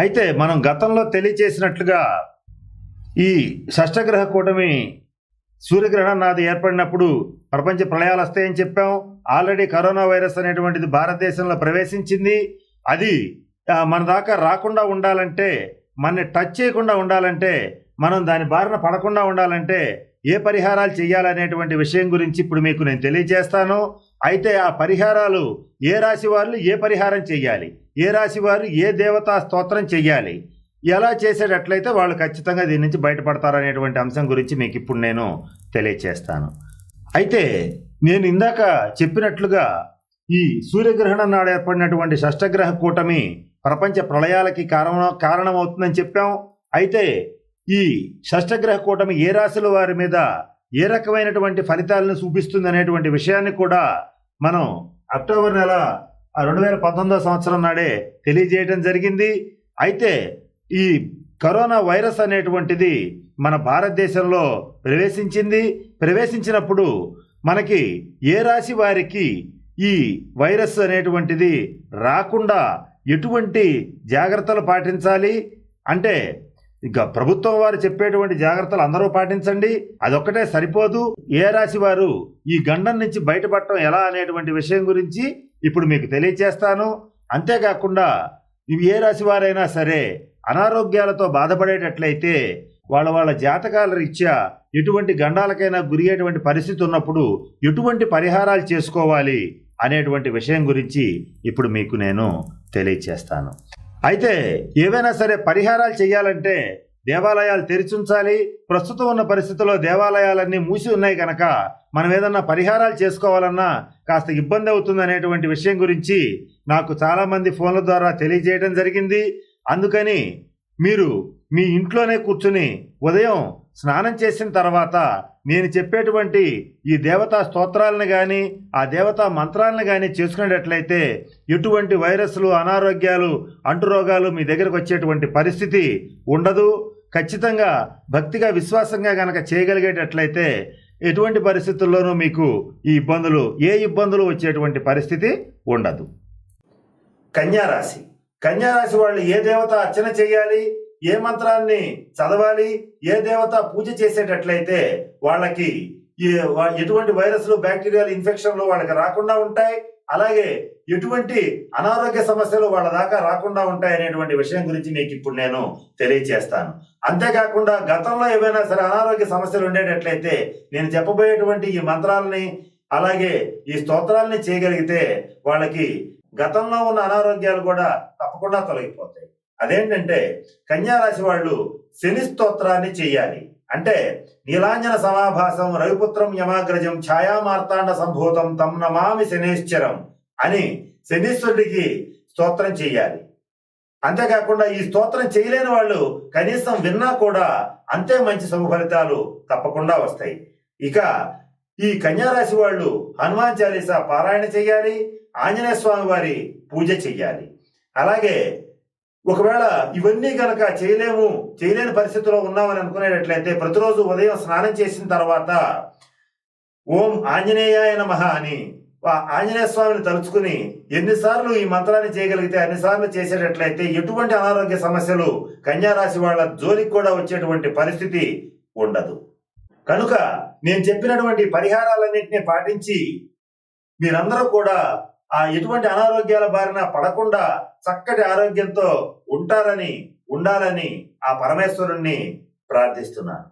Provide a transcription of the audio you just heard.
అయితే మనం గతంలో తెలియచేసినట్లుగా ఈ షష్టగ్రహ కూటమి సూర్యగ్రహణం నాది ఏర్పడినప్పుడు ప్రపంచ ప్రళయాలు వస్తాయని చెప్పాం. ఆల్రెడీ కరోనా వైరస్ అనేటువంటిది భారతదేశంలో ప్రవేశించింది. అది మన దాకా రాకుండా ఉండాలంటే మనని టచ్ చేయకుండా ఉండాలంటే మనం దాని బారిన పడకుండా ఉండాలంటే ఏ పరిహారాలు చేయాలనేటువంటి విషయం గురించి ఇప్పుడు మీకు నేను తెలియజేస్తాను. అయితే ఆ పరిహారాలు ఏ రాశి వాళ్ళు ఏ పరిహారం చేయాలి? ఏ రాశి వారు ఏ దేవతా స్తోత్రం చెయ్యాలి? ఎలా చేసేటట్లయితే వాళ్ళు ఖచ్చితంగా దీని నుంచి బయటపడతారనేటువంటి అంశం గురించి మీకు ఇప్పుడు నేను తెలియచేస్తాను. అయితే నేను ఇందాక చెప్పినట్లుగా ఈ సూర్యగ్రహణం నాడు ఏర్పడినటువంటి షష్టగ్రహ కూటమి ప్రపంచ ప్రళయాలకి కారణం కారణమవుతుందని చెప్పాం. అయితే ఈ షష్టగ్రహ కూటమి ఏ రాశుల వారి మీద ఏ రకమైనటువంటి ఫలితాలను చూపిస్తుంది అనేటువంటి విషయాన్ని కూడా మనం అక్టోబర్ నెల రెండు వేల పంతొమ్మిదో సంవత్సరం నాడే తెలియజేయడం జరిగింది. అయితే ఈ కరోనా వైరస్ అనేటువంటిది మన భారతదేశంలో ప్రవేశించింది. ప్రవేశించినప్పుడు మనకి ఏ రాశి వారికి ఈ వైరస్ అనేటువంటిది రాకుండా ఎటువంటి జాగ్రత్తలు పాటించాలి? అంటే ఇక ప్రభుత్వం వారు చెప్పేటువంటి జాగ్రత్తలు అందరూ పాటించండి. అదొక్కటే సరిపోదు. ఏ రాశి వారు ఈ గండం నుంచి బయటపడటం ఎలా అనేటువంటి విషయం గురించి ఇప్పుడు మీకు తెలియచేస్తాను. అంతేకాకుండా ఇవి ఏ రాశి వారైనా సరే అనారోగ్యాలతో బాధపడేటట్లయితే వాళ్ళ వాళ్ళ జాతకాల రీత్యా ఎటువంటి గండాలకైనా గురియటువంటి పరిస్థితి ఉన్నప్పుడు ఎటువంటి పరిహారాలు చేసుకోవాలి అనేటువంటి విషయం గురించి ఇప్పుడు మీకు నేను తెలియచేస్తాను. అయితే ఏవైనా సరే పరిహారాలు చేయాలంటే దేవాలయాలు తెరిచుంచాలి. ప్రస్తుతం ఉన్న పరిస్థితుల్లో దేవాలయాలన్నీ మూసి ఉన్నాయి కనుక మనం ఏదన్నా పరిహారాలు చేసుకోవాలన్నా కాస్త ఇబ్బంది అవుతుంది అనేటువంటి విషయం గురించి నాకు చాలామంది ఫోన్ల ద్వారా తెలియజేయడం జరిగింది. అందుకని మీరు మీ ఇంట్లోనే కూర్చుని ఉదయం స్నానం చేసిన తర్వాత నేను చెప్పేటువంటి ఈ దేవతా స్తోత్రాలను కానీ ఆ దేవతా మంత్రాలను కానీ చేసుకునేటట్లయితే ఎటువంటి వైరస్లు అనారోగ్యాలు అంటురోగాలు మీ దగ్గరకు వచ్చేటువంటి పరిస్థితి ఉండదు. ఖచ్చితంగా భక్తిగా విశ్వాసంగా గనక చేయగలిగేటట్లయితే ఎటువంటి పరిస్థితుల్లోనూ మీకు ఈ ఇబ్బందులు ఏ ఇబ్బందులు వచ్చేటువంటి పరిస్థితి ఉండదు. కన్యారాశి. కన్యారాశి వాళ్ళు ఏ దేవత అర్చన చేయాలి ఏ మంత్రాన్ని చదవాలి ఏ దేవత పూజ చేసేటట్లయితే వాళ్ళకి వా- ఎటువంటి వైరస్లు బ్యాక్టీరియాలు ఇన్ఫెక్షన్లు వాళ్ళకి రాకుండా ఉంటాయి. అలాగే ఎటువంటి అనారోగ్య సమస్యలు వాళ్ళ దాకా రాకుండా ఉంటాయి అనేటువంటి విషయం గురించి మీకు ఇప్పుడు నేను తెలియచేస్తాను. అంతేకాకుండా గతంలో ఏవైనా సరే అనారోగ్య సమస్యలు ఉండేటట్లయితే నేను చెప్పబోయేటువంటి ఈ మంత్రాలని అలాగే ఈ స్తోత్రాలని చేయగలిగితే వాళ్ళకి గతంలో ఉన్న అనారోగ్యాలు కూడా తప్పకుండా తొలగిపోతాయి. అదేంటంటే కన్యారాశి వాళ్ళు శని స్తోత్రాన్ని చెయ్యాలి అంటే నీలాంజన సమాభాసం రవిపుత్రం యమాగ్రజం ఛాయామార్తాండ సంభూతం తమ్ నమామి శనేశ్వరం అని శనీశ్వరుడికి స్తోత్రం చేయాలి. అంతేకాకుండా ఈ స్తోత్రం చేయలేని వాళ్ళు కనీసం విన్నా కూడా అంతే మంచి శుభ ఫలితాలు తప్పకుండా వస్తాయి. ఇక ఈ కన్యారాశి వాళ్ళు హనుమాన్ చాలీసా పారాయణ చేయాలి ఆంజనేయ స్వామి వారి పూజ చెయ్యాలి. అలాగే ఒకవేళ ఇవన్నీ కనుక చేయలేము చేయలేని పరిస్థితిలో ఉన్నామని అనుకునేటట్లయితే ప్రతిరోజు ఉదయం స్నానం చేసిన తర్వాత ఓం ఆంజనేయాయ నమ అని ఆంజనేయ స్వామిని తలుచుకుని ఎన్నిసార్లు ఈ మంత్రాన్ని చేయగలిగితే అన్నిసార్లు చేసేటట్లయితే ఎటువంటి అనారోగ్య సమస్యలు కన్యారాశి వాళ్ళ జోలికి కూడా వచ్చేటువంటి పరిస్థితి ఉండదు. కనుక నేను చెప్పినటువంటి పరిహారాలన్నింటినీ పాటించి మీరందరూ కూడా ఆ ఎటువంటి అనారోగ్యాల బారిన పడకుండా చక్కటి ఆరోగ్యంతో ఉంటారని ఉండాలని ఆ పరమేశ్వరుణ్ణి ప్రార్థిస్తున్నాను.